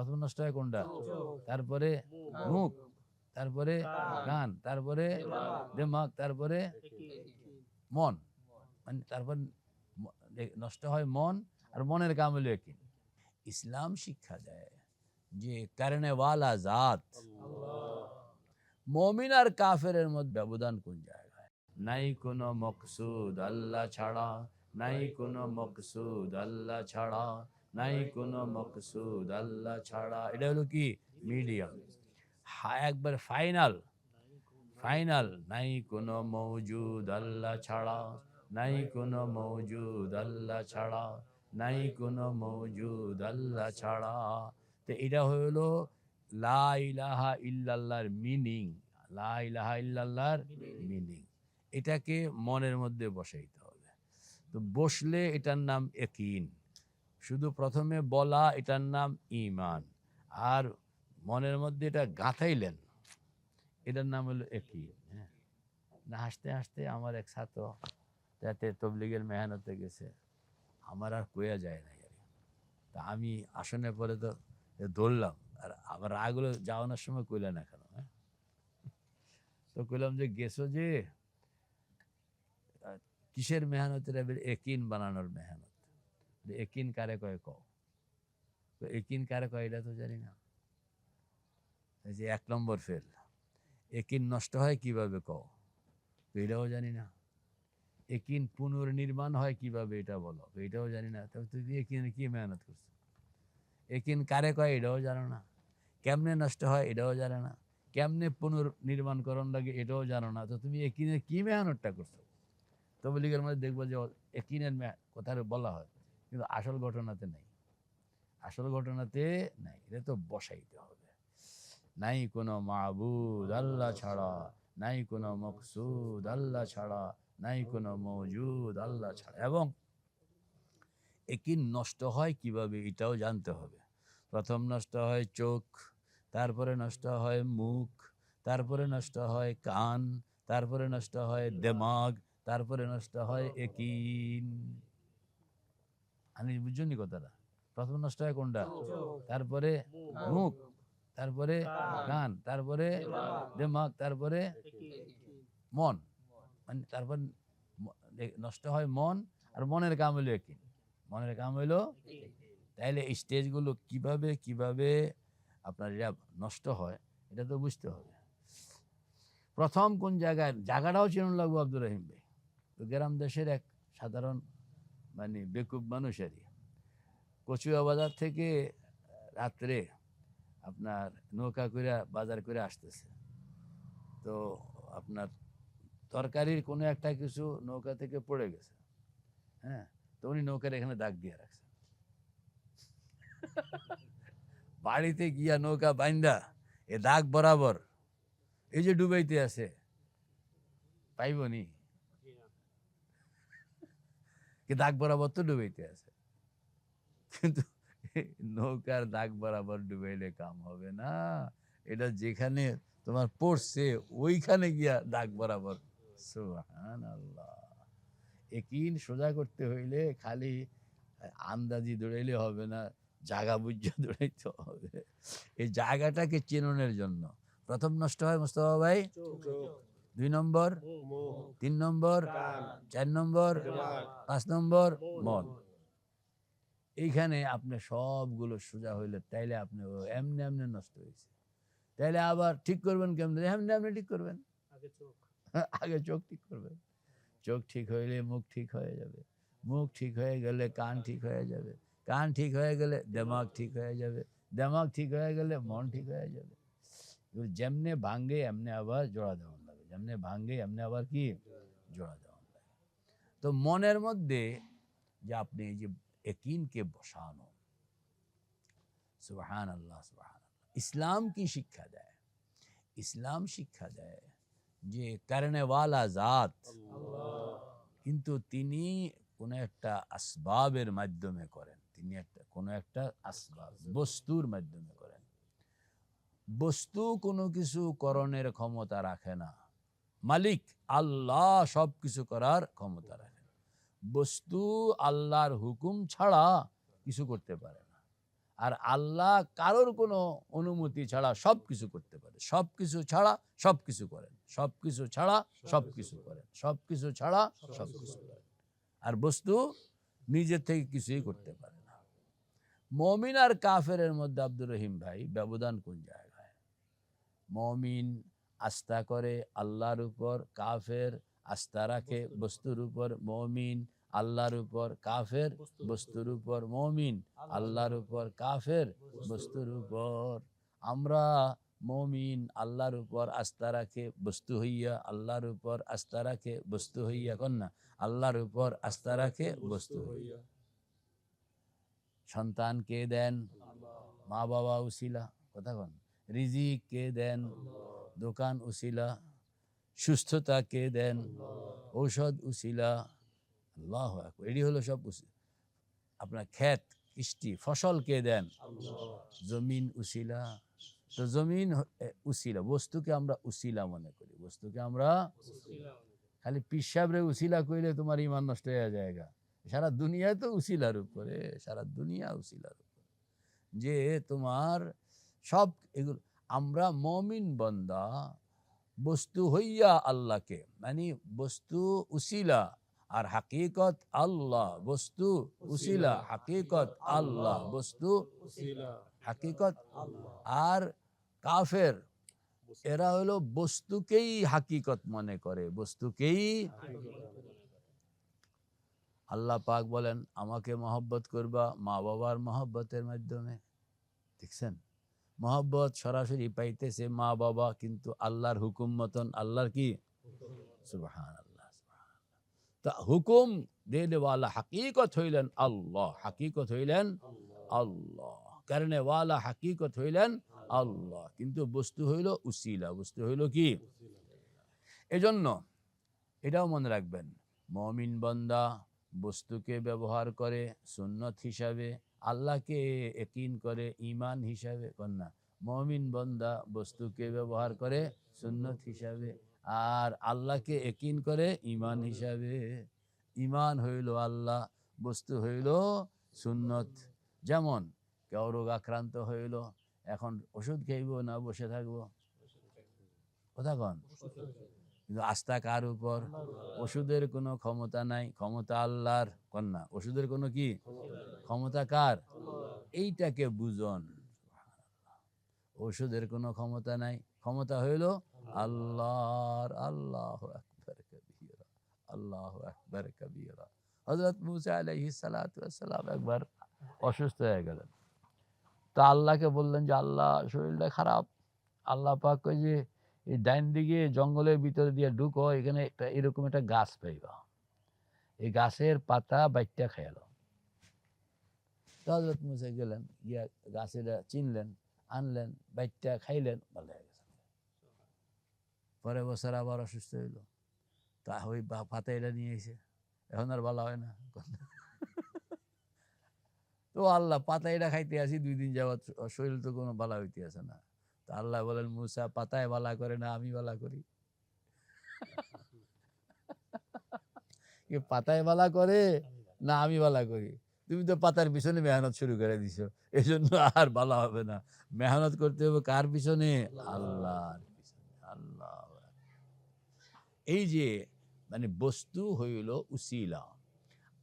প্রথম নষ্ট হয় কোনটা? তারপরে মুখ। তারপরে কান। তারপরে দেমাগ। তারপরে মন। মানে তারপর নষ্ট হয় মন আর মনের কাম হলো একই ইসলাম শিক্ষা দেয় যে কারণে ওয়ালা জাত। মমিন আর কাফেরের মধ্যে ব্যবধান কোন জায়গায়? নাই কোনো মকসুদ আল্লাহ ছাড়া। নাই কোনো মকসুদ আল্লাহ ছাড়া। নাই কোনো মকসুদ, আল্লাহ ছাড়া। এটা হলো কি? মিডিয়াম। একবার ফাইনাল। ফাইনাল। নাই কোনো মৌজুদ আল্লাহ ছাড়া। নাই কোনো মৌজুদ আল্লাহ ছাড়া। নাই কোনো মৌজুদ আল্লাহ ছাড়া। তো এটা হলো লা ইলাহা ইল্লাল্লাহর মিনিং। লা ইলাহা ইল্লাল্লাহর মিনিং। এটাকে মনের মধ্যে বসাইতে হবে। তো বসলে এটার নাম একিন শুধু প্রথমে বলা, এটার নাম ইমান আর মনের মধ্যে এটা গাঁথাইলেন, এটার নাম হলো একই হ্যাঁ। না, হাসতে হাসতে আমার এক ছাত্র যাতে তবলিগের মেহনতে গেছে, আমার আর কোয়া যায় না তা আমি আসনে পরে তো দৌড়লাম আর আবার রাগগুলো যাওয়ানোর সময় কইলে না কেন হ্যাঁ। তো কইলাম যে, গেছো যে কিসের মেহনতের? এবার একিন বানানোর মেহনত। একিন কারে কয় কও? একিন কারে কয় এটা তো জানি না। এই যে এক নম্বর ফেল, একিন নষ্ট হয় কীভাবে কও? এটাও জানি না। একিন পুনর্নির্মাণ হয় কীভাবে এটা বলো? এটাও জানি না। তবে তুই একিনে কি মেহনত করছ? একিন কারে কয় এটাও জানো না। কেমনে নষ্ট হয় এটাও জানে না। কেমনে পুনর্নির্মাণ করণ লাগে এটাও জানো না। তো তুমি একিনের কি মেহনতটা করছ? তবে লিগের মধ্যে দেখব যে একিনের কথা বলা হয়। কিন্তু আসল ঘটনাতে নেই। আসল ঘটনাতে নাই। এটা তো বসাইতে হবে। নাই কোনো মাবুদ আল্লাহ ছাড়া, নাই কোনো মকসুদ আল্লাহ ছাড়া, নাই কোনো মৌজুদ আল্লাহ ছাড়া। এবং একিন নষ্ট হয় কীভাবে এটাও জানতে হবে। প্রথম নষ্ট হয় চোখ, তারপরে নষ্ট হয় মুখ, তারপরে নষ্ট হয় কান, তারপরে নষ্ট হয় দেমাগ, তারপরে নষ্ট হয় একিন। আমি বুঝছি কথাটা। প্রথম নষ্ট হয় কোনটা? তারপরে মুখ। তারপরে কান। তারপরে দেমাগ। তারপরে মন। মানে তারপর নষ্ট হয় মন আর মনের কাম হইল একই। মনের কাম হইল তাইলে এই স্টেজগুলো কীভাবে কীভাবে আপনার এটা নষ্ট হয় এটা তো বুঝতে হবে। প্রথম কোন জায়গায় জায়গাটাও চিনুন লাগবো আব্দুর রহিম ভাই। তো গ্রাম দেশের এক সাধারণ মানে বেকুব মানুষেরই। কচুয়া বাজার থেকে রাত্রে আপনার নৌকা করে বাজার করে আসতেছে। তো আপনার তরকারির কোনো একটা কিছু নৌকা থেকে পড়ে গেছে। হ্যাঁ তো উনি নৌকার এখানে দাগ দিয়ে রাখছে। বাড়িতে গিয়া নৌকা বাইন্দা, এ দাগ বরাবর, এই যে ডুবাইতে আছে পাইবনি দাগ বরাবর তো ডুবাইতে আছে? কিন্তু নৌকার দাগ বরাবর ডুবাইলে কাম হবে না। এটা যেখানে তোমার পড়ছে, ওইখানে গিয়া দাগ বরাবর। সুবহান আল্লাহ একিন সোজা করতে হইলে খালি আন্দাজি দৌড়াইলে হবে না জায়গা বুঝে দৌড়াইতে হবে। এই জায়গাটাকে চেননের জন্য। প্রথম নষ্ট হয় মোস্তফা ভাই? দুই নম্বর তিন নম্বর চার নম্বর পাঁচ নম্বর মন। এইখানে আপনি সবগুলো সোজা হইলে তাইলে আপনি এমনি এমনি নষ্ট হয়েছে তাইলে আবার ঠিক করবেন কেমন? এমনি এমনি ঠিক করবেন? আগে চোখ। ঠিক করবেন। চোখ ঠিক হইলে মুখ ঠিক হয়ে যাবে। মুখ ঠিক হয়ে গেলে কান ঠিক হয়ে যাবে। কান ঠিক হয়ে গেলে দেমাগ ঠিক হয়ে যাবে। দেমাগ ঠিক হয়ে গেলে মন ঠিক হয়ে যাবে। যেমনে ভাঙ্গে এমনি আবার জোড়া দেওয়ান লাগে যেমনে ভাঙ্গে, এমনি আবার কি? জোড়া দেওয়ান লাগে তো মনের মধ্যে যে আপনি এই যে একিনকে বসানো সুবহান আল্লাহ সুবহান ইসলাম কি শিক্ষা দেয়? ইসলাম শিক্ষা দেয় যে কারণেওয়ালা জাত, কিন্তু তিনি কোনো একটা আসবাবের মাধ্যমে করেন। তিনি একটা, কোনো একটা আসবাব, বস্তুর মাধ্যমে করেন। বস্তু কোনো কিছু করণের ক্ষমতা রাখে না। মালিক, আল্লাহ সব কিছু করার ক্ষমতা রাখেন। বস্তু আল্লাহর হুকুম ছাড়া কিছু করতে পারে না। আর আল্লাহ কারোর কোনো অনুমতি ছাড়া সব কিছু করতে পারে। সব কিছু ছাড়া সব কিছু করেন। সব কিছু ছাড়া সব কিছু করেন। সব কিছু ছাড়া সব কিছু করেন। আর বস্তু নিজের থেকে কিছুই করতে পারে না। মমিন আর কাফেরের মধ্যে আব্দুর রহিম ভাই ব্যবধান কোন জায়গায়? মমিন আস্থা করে আল্লাহর উপর কাফের আস্থা রাখে বস্তুর উপর। মমিন আল্লাহর উপর কাফের বস্তুর উপর। মমিন আল্লাহর উপর। কাফের বস্তুর উপর। আমরা মমিন আল্লাহর উপর আস্থা রাখে বস্তু হইয়া আল্লাহর উপর আস্থা রাখে বস্তু হইয়া কন্যা আল্লাহর উপর আস্থা রাখে বস্তু হইয়া। সন্তান কে দেন? মা বাবা উসিলা কথা কন? রিজিক কে দেন? দোকান উসিলা, সুস্থতা কে দেন? ঔষধ উসিলা। আল্লাহ এটি হলো সব আপনার ক্ষেত, কৃষ্টি, ফসল কে দেন? জমিন উসিলা। তো জমিন উসিলা। বস্তুকে আমরা উসিলা মনে করি। বস্তুকে আমরা খালি পিসাবরে উসিলা কইলে তোমার ইমান নষ্ট হয়ে যায়গা সারা দুনিয়া তো উসিলার উপরে। সারা দুনিয়া উসিলার উপরে। যে তোমার সব এগুলো আমরা মমিন বন্দা বস্তু হইয়া আল্লাহকে মানে বস্তু উসিলা আর হাকিকত আল্লাহ বস্তু উসিলা হাকিকত আল্লাহ বস্তু হাকিকত আর কাফের এরা হলো বস্তুকেই হাকিকত মনে করে বস্তুকেই আল্লাহ পাক বলেন আমাকে মহব্বত করবা মা বাবার মহব্বতের মাধ্যমে। দেখছেন? মহব্বত সরাসরি পাইতেছে মা বাবা, কিন্তু আল্লাহর হুকুম মতন আল্লাহর কি? আল্লাহ তা হুকুম দেওয়ালা হাকিকত হইলেন আল্লাহ, হাকিকত হইলেন আল্লাহ। কারণে ওয়ালা হাকিকত হইলেন আল্লাহ। কিন্তু বস্তু হইল উসিলা, বস্তু হইল কি? এজন্য এটাও মনে রাখবেন, মমিন বন্দা বস্তুকে ব্যবহার করে সুন্নত হিসাবে আল্লাহকে একিন করে ইমান হিসাবে কন্যা। মমিন বন্দা বস্তুকে ব্যবহার করে সুন্নত হিসাবে। আর আল্লাহকে একিন করে ইমান হিসাবে। ইমান হইল আল্লাহ, বস্তু হইল সুন্নত। যেমন কেউ রোগ আক্রান্ত হইল, এখন ওষুধ খাইব না বসে থাকব। কথা কন? কিন্তু আস্থা কার উপর? ওষুধের কোনো ক্ষমতা নাই। ক্ষমতা আল্লাহর কন্যা। ওষুধের কোনো কি? ক্ষমতা কার? এইটাকে বুঝন। ওষুধের কোনো ক্ষমতা নাই। ক্ষমতা হইল আল্লাহর। আল্লাহ আকবর কবিরা। আল্লাহ আকবর কবিরা। হজরত মুসা আলাইহিস সালাতু একবার অসুস্থ হয়ে গেলেন। তা আল্লাহকে বললেন যে আল্লাহ শরীরটা খারাপ। আল্লাহ পাক কই যে এই ডাইন দিকে জঙ্গলের ভিতরে দিয়ে ঢুকো, এখানে একটা এরকম একটা গাছ পাইবা। এই গাছের পাতা বাইটটা খেয়াল হজরত মুসা গেলেন, গিয়া গাছের চিনলেন, আনলেন, বাইটটা খাইলেন, ভালো হয়ে গেছে। পরে বছর আবার অসুস্থ হইল। তা ওই পাতা এটা নিয়ে এসে এখন আর ভালো হয় না। তো আল্লাহ পাতা এটা খাইতে আসি, দুই দিন যাওয়ার শরীর তো কোনো ভালো হইতে আছে না। আল্লাহ বলেন, মুসা, পাতায় বালা করে না, আমি বালা করি। পাতায় বালা করে না, আমি বালা করি? তুমি তো পাতার পিছনে মেহনত শুরু করে দিছো এই জন্য আর ভালো হবে না। মেহনত করতে হবে কার পিছনে? আল্লাহর আল্লাহ এই যে মানে বস্তু হইল উসিলা।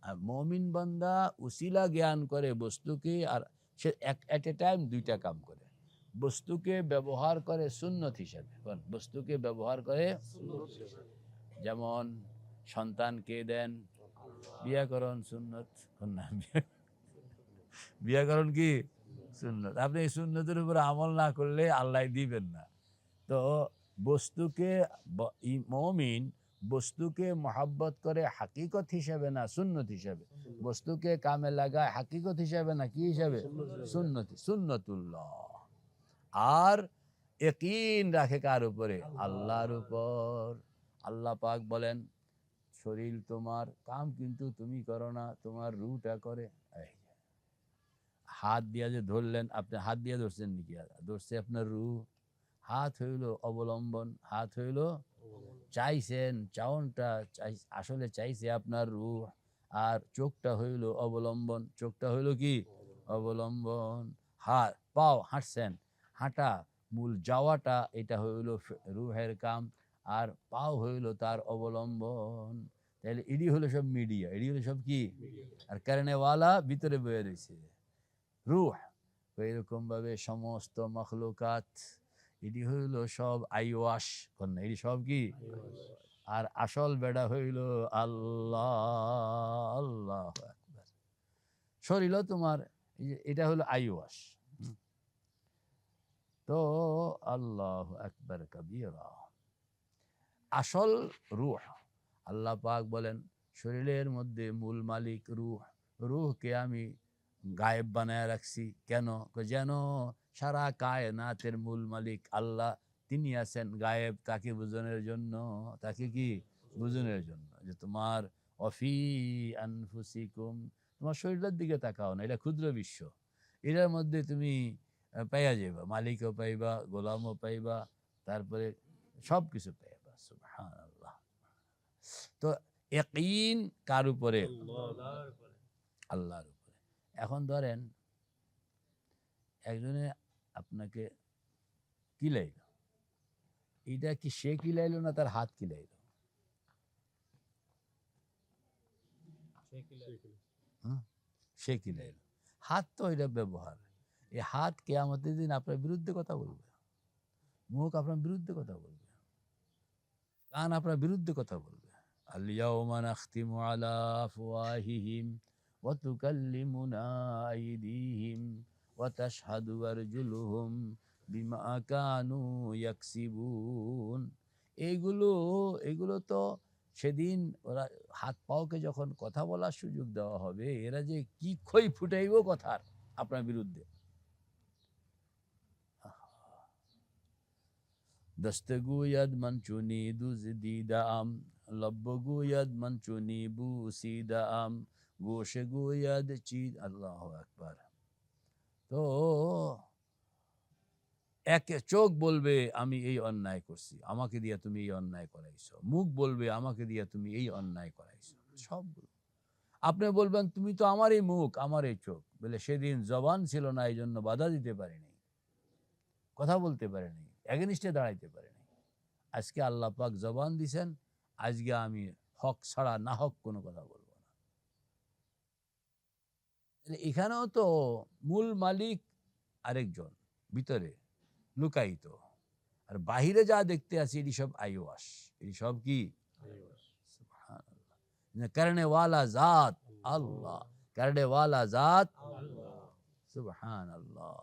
আর মমিন বান্দা উসিলা জ্ঞান করে বস্তুকে, আর সে এক এট এ টাইম দুইটা কাম করে। বস্তুকে ব্যবহার করে সুন্নত হিসাবে? বস্তুকে ব্যবহার করে যেমন সন্তানকে দেন? বিয়াকরণ সুন্নত। বিয়াকরণ কি? সুন্নত। আপনি এই সুন্নতের উপর আমল না করলে আল্লাহ দিবেন না। তো বস্তুকে মমিন বস্তুকে মহাব্বত করে হাকিকত হিসাবে না, সুন্নত হিসাবে। বস্তুকে কামে লাগায় হাকিকত হিসাবে না, কি হিসাবে? সুন্নতি। সুন্নতুল্লাহ। আর একিন রাখে কার উপরে? আল্লাহর উপর। আল্লাহ পাক বলেন শরীর তোমার কাম কিন্তু তুমি করো না তোমার রুটা করে। হাত দিয়া যে ধরলেন আপনি হাত দিয়ে ধরছেন নাকি? ধরছে আপনার রু হাত হইল অবলম্বন হাত হইল চাইছেন চাউনটা চাই আসলে চাইছে আপনার রু আর চোখটা হইল অবলম্বন চোখটা হইল কি? অবলম্বন। হাত পাও হাঁটছেন। হাঁটা মূল যাওয়াটা এটা হইল রুহের কাম আর পাও হইল তার অবলম্বন। তাহলে এডি হলো সব মিডিয়া এডি হলো সব কি? আর কারণেওয়ালা ভিতরে বয়ে রয়েছে রুহ এরকম ভাবে সমস্ত মখলুকাত এটি হইল সব আইওয়াস কন্যা এটি সব কি? আর আসল বেড়া হইল আল্লাহ আল্লাহ শরীর তোমার এটা হলো আইওয়াস। তো আল্লাহ আকবার কবিরা। আসল রুহ, আল্লাহ পাক বলেন, শরীরের মধ্যে মূল মালিক রুহ, রুহকে আমি গায়েব বানায় রাখছি। কেন? যেন সারা কায়নাতের মূল মালিক আল্লাহ, তিনি আছেন গায়েব তাকে বোঝানোর জন্য, তাকে কি? বোঝানোর জন্য যে তোমার অফি আনফুসিকুম, তোমার শরীরের দিকে তাকাও না, এটা ক্ষুদ্র বিশ্ব। এটার মধ্যে তুমি পাইয়া যাইবা মালিকও পাইবা গোলামও পাইবা তারপরে সব কিছু পাইবা সুবহান আল্লাহ তো একইন কার উপরে? আল্লাহর উপরে। এখন ধরেন একজনে আপনাকে কিলাইল এটা কি সে কিলাইলো না তার হাত কিলাইলো সে কিলাইলো হাত তো এটা ব্যবহার। এই হাত কেয়ামতের দিন আপনার বিরুদ্ধে কথা বলবে। মুখ আপনার বিরুদ্ধে কথা বলবে। কান আপনার বিরুদ্ধে কথা বলবে। বিমা কানু এইগুলো এগুলো তো সেদিন ওরা হাত পাওকে যখন কথা বলার সুযোগ দেওয়া হবে, এরা যে কি ক্ষয় ফুটাইব কথার আপনার বিরুদ্ধে। দস্তগুয়াদ মঞ্চুনি দুজদিদাম লব্বগুয়াদ মঞ্চুনি বুসিদাম গোশেগুয়াদ চিদ আল্লাহ আকবার তো এক চোখ বলবে, আমি এই অন্যায় করছি। আমাকে দিয়া তুমি এই অন্যায় করাইছো। মুখ বলবে, আমাকে দিয়া তুমি এই অন্যায় করাইছো। সবগুলো। আপনি বলবেন, তুমি তো আমারই মুখ আমার এই চোখ। বলে, সেদিন জবান ছিল না এই জন্য বাধা দিতে পারিনি। কথা বলতে পারিনি। এগেনিস্টে দাঁড়াইতে পারিনি আজকে আল্লাহ পাক জবান দিছেন আজকে আমি হক ছাড়া না হক কোনো কথা বলব না। এখানেও তো মূল মালিক আরেকজন ভিতরে লুকায়িত। আর বাহিরে যা দেখতে আছি এটি সব আইওয়াস। এটি সব কি। ওয়ালা জাত আল্লাহ। করনে ওয়ালা জাত সুবহান আল্লাহ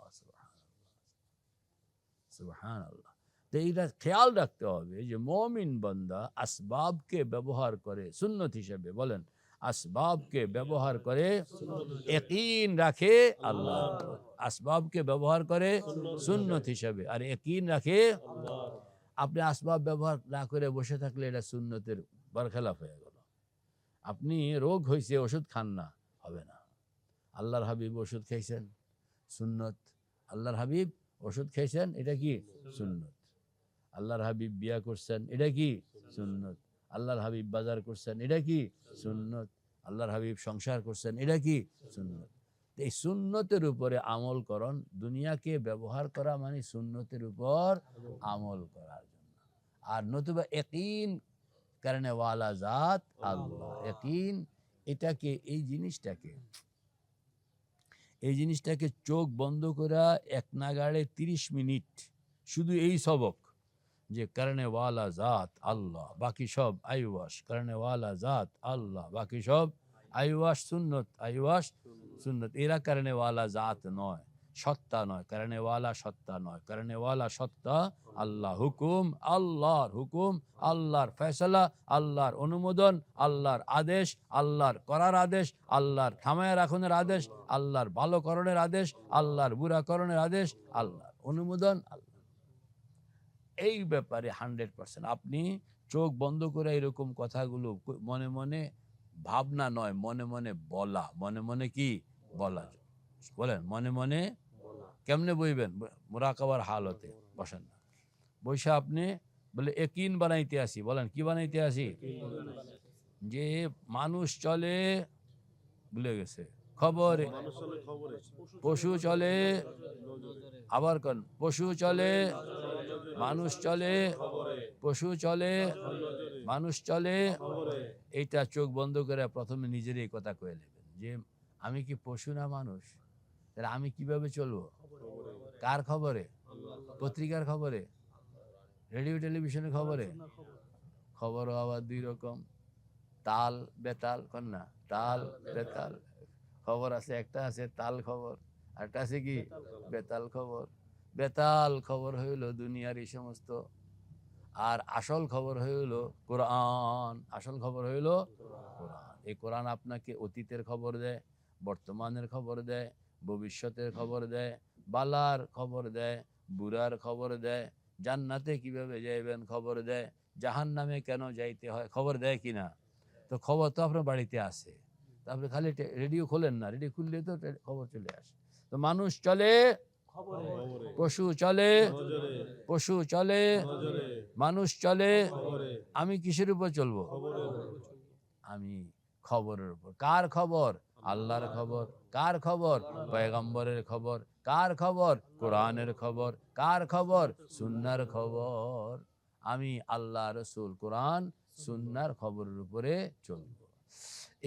সুবহান আল্লাহ এইটা খেয়াল রাখতে হবে যে মমিন বান্দা আসবাবকে ব্যবহার করে সুন্নত হিসেবে বলেন, আসবাবকে ব্যবহার করে একিন রাখে আল্লাহ। আসবাবকে ব্যবহার করে সুন্নত হিসাবে আর একিন রাখে আপনি আসবাব ব্যবহার না করে বসে থাকলে এটা সুন্নতের বরখেলাফ হয়ে গেল। আপনি রোগ হয়েছে ওষুধ খান না, হবে না। আল্লাহর হাবিব ওষুধ খাইছেন, সুন্নত। আল্লাহর হাবিব ওষুধ খেয়েছেন? এটা কি? সুন্নত। আল্লাহর হাবিব বিয়া করছেন? এটা কি? সুন্নত। আল্লাহর হাবিব বাজার করছেন? এটা কি? সুন্নত। আল্লাহর হাবিব সংসার করছেন? এটা কি? সুন্নত। এই সুন্নতের উপরে আমল করণ দুনিয়াকে ব্যবহার করা মানে সুন্নতের উপর আমল করার জন্য। আর নতুবা একিন কারণে ওয়ালা জাত আল্লাহ। একিন এটাকে এই জিনিসটাকে এই জিনিসটাকে চোখ বন্ধ করা এক নাগাড়ে তিরিশ মিনিট শুধু এই সবক, যে কারণে ওয়ালা জাত আল্লাহ, বাকি সব আইওয়াস কারণে ওয়ালা জাত আল্লাহ, বাকি সব আইওয়াস সুন্নত আইওয়াস সুন্নত। এরা কারণে ওয়ালা জাত নয়। সত্তা নয়। কারণে ওয়ালা সত্তা নয়। কারণে ওয়ালা সত্তা আল্লাহ হুকুম, আল্লাহর হুকুম, আল্লাহর ফয়সলা, আল্লাহর অনুমোদন, আল্লাহর আদেশ, আল্লাহর করার আদেশ, আল্লাহর থামায় রাখনের আদেশ, আল্লাহর ভালোকরণের আদেশ, আল্লাহর বুড়াকরণের আদেশ, আল্লাহর অনুমোদন, আল্লাহ। এই ব্যাপারে হান্ড্রেড পার্সেন্ট আপনি চোখ বন্ধ করে এরকম কথাগুলো মনে মনে, ভাবনা নয়, মনে মনে বলা, মনে মনে কি? বলা। বলেন, মনে মনে কেমনে বইবেন? মোরাকাবার হালতে বসেন না। আপনি বলে একিন বানাইতে আসি? বলেন, কি বানাইতে আসি? যে মানুষ চলে, ভুলে গেছে। খবরে, পশু চলে, আবার কোন, পশু চলে, মানুষ চলে, পশু চলে, মানুষ চলে, এইটা চোখ বন্ধ করে প্রথমে নিজের এই কথা কয়ে নেবেন। যে, আমি কি পশু না মানুষ? তাহলে আমি কীভাবে চলবো? কার খবরে? পত্রিকার খবরে? রেডিও টেলিভিশনের খবরে? খবরও আবার দুই রকম। তাল বেতাল কন্যা। তাল বেতাল। খবর আছে একটা আছে তাল খবর। আরেকটা আছে কি? বেতাল খবর। বেতাল খবর হইল দুনিয়ার এই সমস্ত। আর আসল খবর হইল কোরআন। আসল খবর হইল কোরআন। এই কোরআন আপনাকে অতীতের খবর দেয় বর্তমানের খবর দেয় ভবিষ্যতের খবর দেয়, বালার খবর দেয়, বুড়ার খবর দেয়, জান্নাতে কীভাবে যাইবেন খবর দেয় জাহান নামে কেন যাইতে হয়, খবর দেয় কিনা তো খবর তো আপনার বাড়িতে আসে তারপরে খালি রেডিও খোলেন না, রেডিও খুললে তো খবর চলে আসে। তো মানুষ চলে, পশু চলে পশু চলে, মানুষ চলে, আমি কিসের উপর চলবো? আমি খবরের উপর। কার খবর? আল্লাহর খবর, কার খবর? পয়গম্বরের খবর, কার খবর? কোরআনের খবর, কার খবর? সুন্নার খবর। আমি আল্লাহ, রসুল, কোরআন, সুন্নার খবরের উপরে চলব।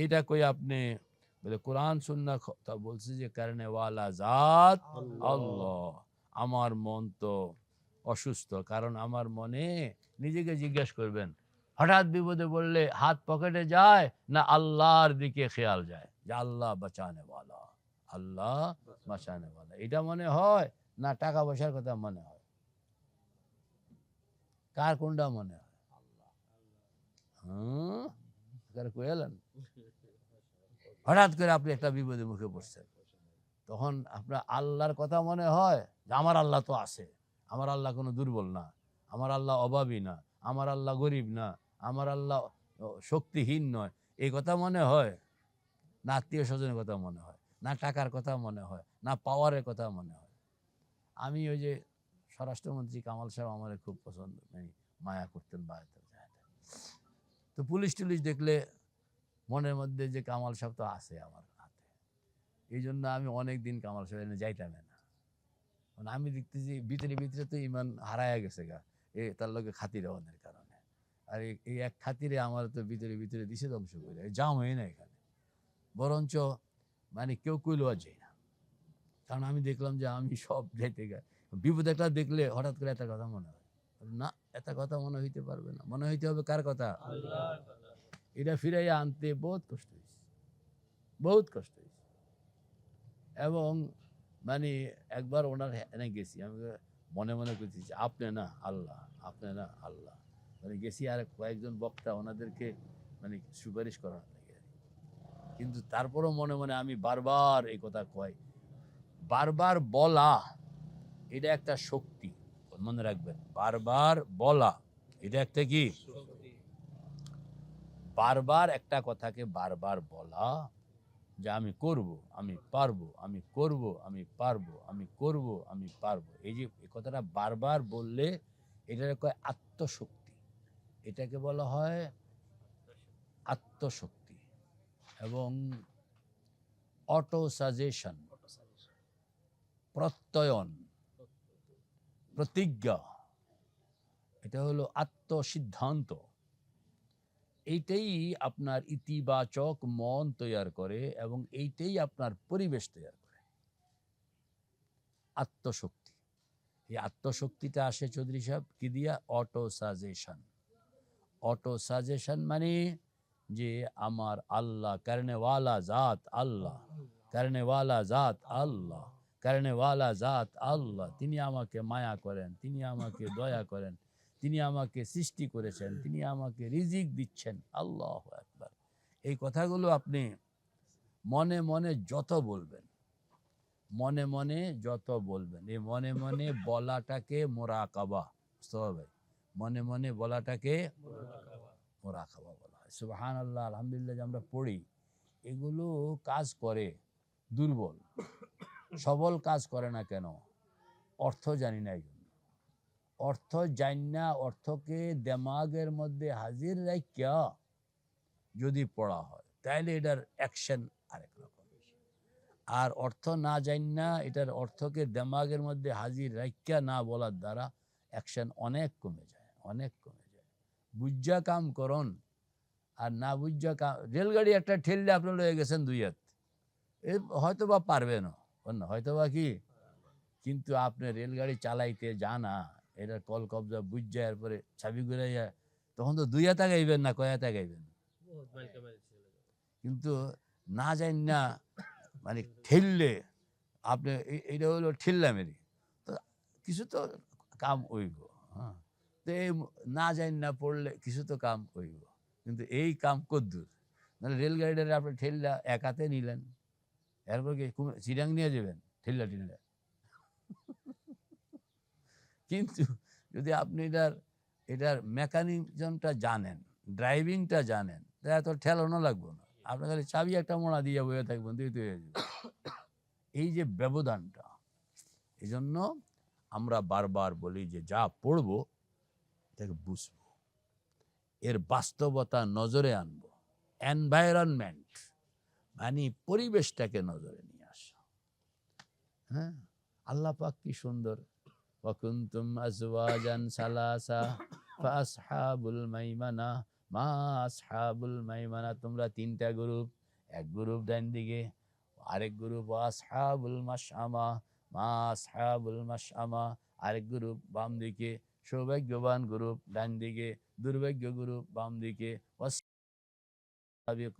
এটা কই আপনি? বলে, কোরআন, সুন্না তা বলছে যে, কারণে ওয়ালা জাত আল্লাহ। আমার মন তো অসুস্থ, কারণ আমার মনে নিজেকে জিজ্ঞেস করবেন। হঠাৎ বিপদে বললে হাত পকেটে যায় না আল্লাহর দিকে খেয়াল যায়? যে আল্লাহ বাঁচানে ওয়ালা। আল্লাহ বাঁচানে ওয়ালা। এটা মনে হয়? না, টাকা পয়সার কথা মনে হয়? কার কোনটা মনে হয়? হঠাৎ করে আপনি একটা বিপদে মুখে পড়ছেন। তখন আপনার আল্লাহর কথা মনে হয়? যে আমার আল্লাহ তো আছে। আমার আল্লাহ কোনো দুর্বল না। আমার আল্লাহ অভাবী না। আমার আল্লাহ গরিব না। আমার আল্লাহ শক্তিহীন নয়। এই কথা মনে হয়? না আত্মীয় স্বজনের কথা মনে হয়, না টাকার কথা মনে হয়, না পাওয়ারের কথা মনে হয়। আমি ওই যে স্বরাষ্ট্রমন্ত্রী কামাল সাহেব আমার খুব পছন্দ মানে মায়া করতেন বা তো পুলিশ টুলিশ দেখলে মনের মধ্যে যে কামাল সাহেব তো আছে আমার হাতে। এই জন্য আমি অনেক দিন কামাল সাহেব এনে যাইতাম না। কারণ আমি দেখতেছি ভিতরে ভিতরে তো ইমান হারায়া গেছে গা, এ তার লগে খাতির হওয়ার কারণে। আর এই- এক খাতিরে আমার তো ভিতরে ভিতরে দিছে ধ্বংস করে জাম হয় না এখানে। বরঞ্চ মানে কেউ কইলো আর যাই না। কারণ আমি দেখলাম যে আমি সব যাইতে বিপদ একটা দেখলে হঠাৎ করে একটা কথা মনে হয়। না, একটা কথা মনে হইতে পারবে না। মনে হইতে হবে কার কথা? এটা ফিরাইয়া আনতে বহুত কষ্ট হয়েছে বহুত কষ্ট হয়েছে এবং মানে একবার ওনার এনে গেছি। আমি মনে মনে করতেছি আপনি না, আল্লাহ, আপনি না, আল্লাহ। মানে গেছি আর কয়েকজন বক্তা ওনাদেরকে মানে সুপারিশ করার। লাগে আর কি। কিন্তু তারপরও মনে মনে আমি বারবার এই কথা কয় বারবার বলা এটা একটা শক্তি মনে রাখবেন। বারবার বলা এটা একটা কি? বারবার একটা কথাকে বারবার বলা যে আমি করব আমি পারব আমি করব আমি পারব আমি করব আমি পারব। এই যে এই কথাটা বারবার বললে এটাকে কয় আত্মশক্তি। এটাকে বলা হয় আত্মশক্তি। এবং অটো সাজেশন, প্রত্যয়ন, প্রতিজ্ঞা, এটা হলো আত্মসিদ্ধান্ত। এইটাই আপনার ইতিবাচক মন তৈয়ার করে এবং এইটাই আপনার পরিবেশ তৈয়ার করে। আত্মশক্তি। এই আত্মশক্তিটা আসে চৌধুরী সাহেব, কি দিয়া? Auto suggestion. অটো সাজেশন মানে যে আমার আল্লাহ, করনেওয়ালা জাত আল্লাহ, করনেওয়ালা জাত আল্লাহ, করনেওয়ালা জাত আল্লাহ। তিনি আমাকে মায়া করেন, তিনি আমাকে দয়া করেন, তিনি আমাকে সৃষ্টি করেছেন, তিনি আমাকে রিজিক দিচ্ছেন। আল্লাহ একবার এই কথাগুলো আপনি মনে মনে যত বলবেন, মনে মনে যত বলবেন, এই মনে মনে বলাটাকে মোরাকাবা, বুঝতে মনে মনে বলাটাকে মোরাকাবা বলা। সুবাহান আল্লাহ আলহামদুলিল্লাহ যে আমরা পড়ি, এগুলো কাজ করে, দুর্বল। সবল কাজ করে না কেন? অর্থ জানি না এই জন্য অর্থ জানি না, অর্থকে দেমাগের মধ্যে হাজির রাখিয়া যদি পড়া হয় তাহলে এটার অ্যাকশন আরেক রকম। আর অর্থ না জান না, এটার অর্থকে দেমাগের মধ্যে হাজির রাখিয়া না বলার দ্বারা অ্যাকশন অনেক কমে যায়, অনেক কমে যায়। বুঝা কাম করন আর না বুঝা কাম রেলগাড়ি একটা ঠেললে আপনি লয়ে গেছেন দুই হাত। এ হয়তো বা পারবে না হয়তো বা কি? কিন্তু আপনি রেলগাড়ি চালাইতে জানা এটা কল কবজা বুঝা এরপরে চাবি ঘুরাইয়া তখন তো দুই হাতে গাইবেন না কয় হাতে গাইবেন কিন্তু না জান না মানে ঠেললে আপনি এ- এইটা হলো ঠেললা মেরি তো কিছু তো কাম হইব হ্যাঁ। তো এই না জান না পড়লে কিছু তো কাম হইব। কিন্তু এই কাম কদ্দুর। মানে রেলগাড়িটা আপনি ঠেললা এক হাতে নিলেন। এরপর কি চিরাং নিয়ে যাবেন? ঠেললা ঠেললা। কিন্তু যদি আপনি এটার এটার মেকানিজমটা জানেন, ড্রাইভিংটা জানেন তাহলে এত ঠেলানো লাগবো না। আপনার খালি চাবি একটা মোড়া দিয়ে বয়ে থাকবেন, দুই তো হয়ে এই যে ব্যবধানটা এই জন্য আমরা বারবার বলি যে যা পড়ব এটাকে বুঝব। এর বাস্তবতা নজরে আনবো এনভায়রনমেন্ট মানে পরিবেশটাকে নজরে নিয়ে আসা হ্যাঁ আল্লাহ পাক কি সুন্দর وكنتم أزواجا ثلاثة فأصحاب الميمنة মা আসহাবুল মাইমানা তোমরা তিনটা গ্রুপ এক গ্রুপ ডান দিকে আরেক গ্রুপ আসহাবুল মাশআমা মা আসহাবুল মাশআমা আরেক গ্রুপ বাম দিকে সৌভাগ্যবান গ্রুপ ডান দিকে দুর্ভাগ্য গ্রুপ বাম দিকে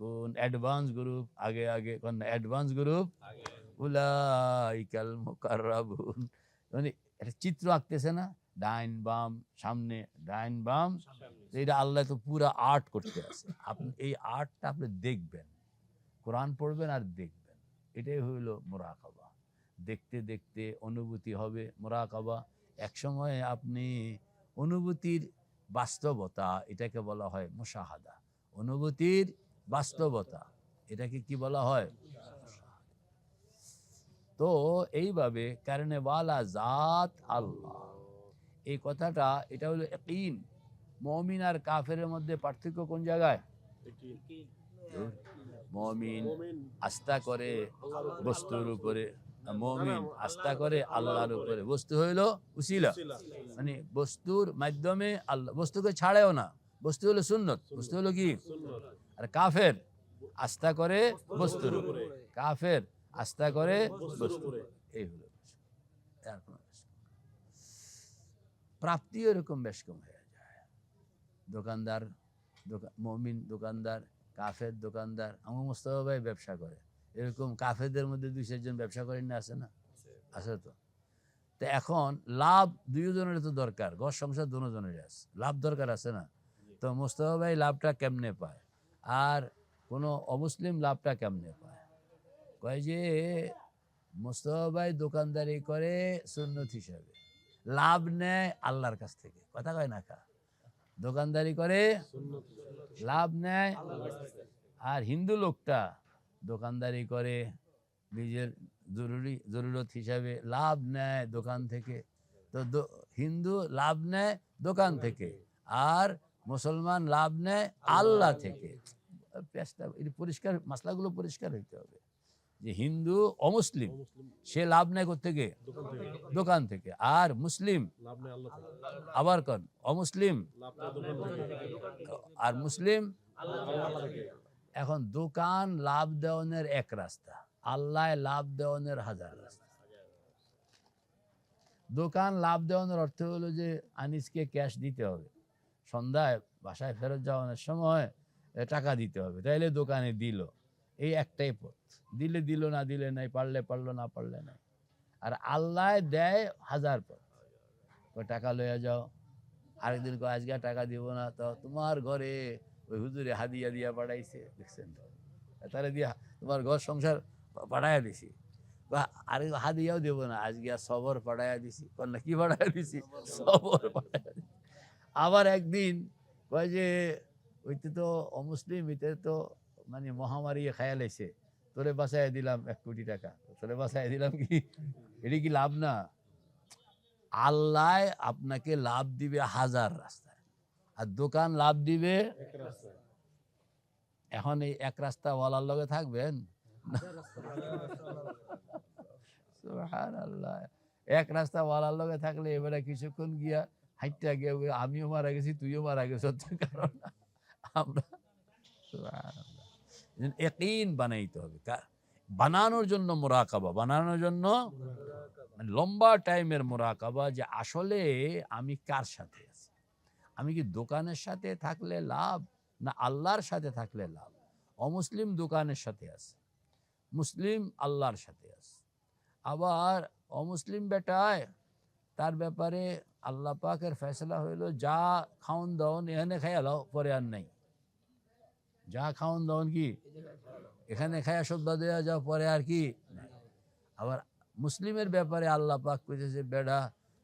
কোন অ্যাডভান্স গ্রুপ আগে আগে কোন অ্যাডভান্স গ্রুপ উলাইকাল মুকাররাবুন। মানে একটা চিত্র আঁকতেছে না? ডাইন বাম সামনে ডাইন বাম। এটা আল্লাহ তো পুরা আর্ট করতে আছে। আপনি এই আর্টটা আপনি দেখবেন। কোরআন পড়বেন আর দেখবেন। এটাই হইল মোরাকাবা। দেখতে দেখতে অনুভূতি হবে মোরাকাবা। একসময় আপনি অনুভূতির বাস্তবতা এটাকে বলা হয় মুশাহাদা। অনুভূতির বাস্তবতা এটাকে কি বলা হয়? তো এইভাবে কারণে ওয়ালা জাত আল্লাহ। এই কথাটা এটা হলো ইন মমিন আর কাফের মধ্যে পার্থক্য কোন জায়গায়? মমিন আস্থা করে বস্তুর উপরে। মমিন আস্থা করে আল্লাহর উপরে। বস্তু হইল উসিলা। মানে বস্তুর মাধ্যমে আল্লাহ বস্তুকে ছাড়েও না। বস্তু হলো সুন্নত। বস্তু হলো কি? আর কাফের আস্থা করে বস্তুর উপরে। কাফের আস্থা করে বস্তু এই হলো আর কোনো প্রাপ্তি এরকম বেশ কম হয়ে যায়। দোকানদার দোকান মমিন দোকানদার কাফের দোকানদার আমার মোস্তফা ভাই ব্যবসা করে। এরকম কাফেরদের মধ্যে দুই চারজন ব্যবসা করেন না আছে না? আছে তো? তো এখন লাভ দুইজনের তো দরকার ঘর সংসার দুজনের আছে। লাভ দরকার আছে না? তো মোস্তফা ভাই লাভটা কেমনে পায়? আর কোনো অমুসলিম লাভটা কেমনে পায়? কয় যে মোস্তফা ভাই দোকানদারি করে সুন্নত হিসাবে। লাভ নেয় আল্লাহর কাছ থেকে। কথা কয় না কা? দোকানদারি করে লাভ নেয় আর হিন্দু লোকটা দোকানদারি করে নিজের জরুরি জরুরত হিসাবে লাভ নেয় দোকান থেকে। তো হিন্দু লাভ নেয় দোকান থেকে আর মুসলমান লাভ নেয় আল্লাহ থেকে। পেঁচটা এটা পরিষ্কার মশলাগুলো পরিষ্কার হইতে হবে। যে হিন্দু অমুসলিম সে লাভ নেয় থেকে। দোকান থেকে। আর মুসলিম আবার কন অমুসলিম আর মুসলিম এখন দোকান লাভ দেওয়ানের এক রাস্তা, আল্লাহ লাভ দেওয়ানের হাজার রাস্তা। দোকান লাভ দেওয়ানোর অর্থ হলো যে আনিসকে ক্যাশ দিতে হবে। সন্ধ্যায় বাসায় ফেরত যাওয়ানোর সময় টাকা দিতে হবে। তাইলে দোকানে দিল। এই একটাই পথ। দিলে দিল, না দিলে নাই, পারলে পারল, না পারলে নাই। আর আল্লাহ দেয় হাজার পথ। টাকা লইয়া যাও। আরেকদিন আজকে টাকা দিব না। তো তোমার ঘরে ওই হুজুরে হাদিয়া দিয়া পাঠাইছে দেখছেন তো? তাহলে দিয়া তোমার ঘর সংসার পাঠাইয়া দিছি। বা আরে হাদিয়াও দেবো না, আজকে সবর পাঠাইয়া দিছি। না, কি পাঠাইয়া দিছি? সবর পাঠাইয়া দিছি। আবার একদিন কয় যে, ওইতে তো অমুসলিম, এতে তো মানে মহামারী খেয়াল এসে তোরে বাসায় দিলাম এক কোটি টাকা। তোরে বাসায় দিলাম কি? এটা কি লাভ না? আল্লাহ আপনাকে লাভ দিবে হাজার রাস্তায় আর দোকান লাভ দিবে? এখন এই এক রাস্তা ওয়ালার লগে থাকবেন? এক রাস্তা ওয়ালার লগে থাকলে এবারে কিছুক্ষণ গিয়া হাইটটা গিয়া আমিও মারা গেছি তুইও মারা গেছ। কারণ আমরা। এজন্য বানাইতে হবে। বানানোর জন্য মোরাকাবা। বানানোর জন্য লম্বা টাইমের মোরাকাবা যে আসলে আমি কার সাথে আছি? আমি কি দোকানের সাথে থাকলে লাভ? না আল্লাহর সাথে থাকলে লাভ? অমুসলিম দোকানের সাথে আছে, মুসলিম আল্লাহর সাথে আছে। আবার অমুসলিম বেটায় তার ব্যাপারে আল্লাহ পাকের ফেসলা হইল, যা খাওন দাওন এখানে খাইয়ালাও পরে আর নাই। যা খাওন দাওন কি? এখানে খাইয়া সদ্যা দেওয়া যাও, পরে আর কি? আবার মুসলিমের ব্যাপারে আল্লাহ পাক কইতেছে বেড়া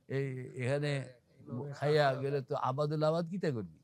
এই এখানে খাইয়া গেলে তো আবাদুল আবাদ কিতা করবি?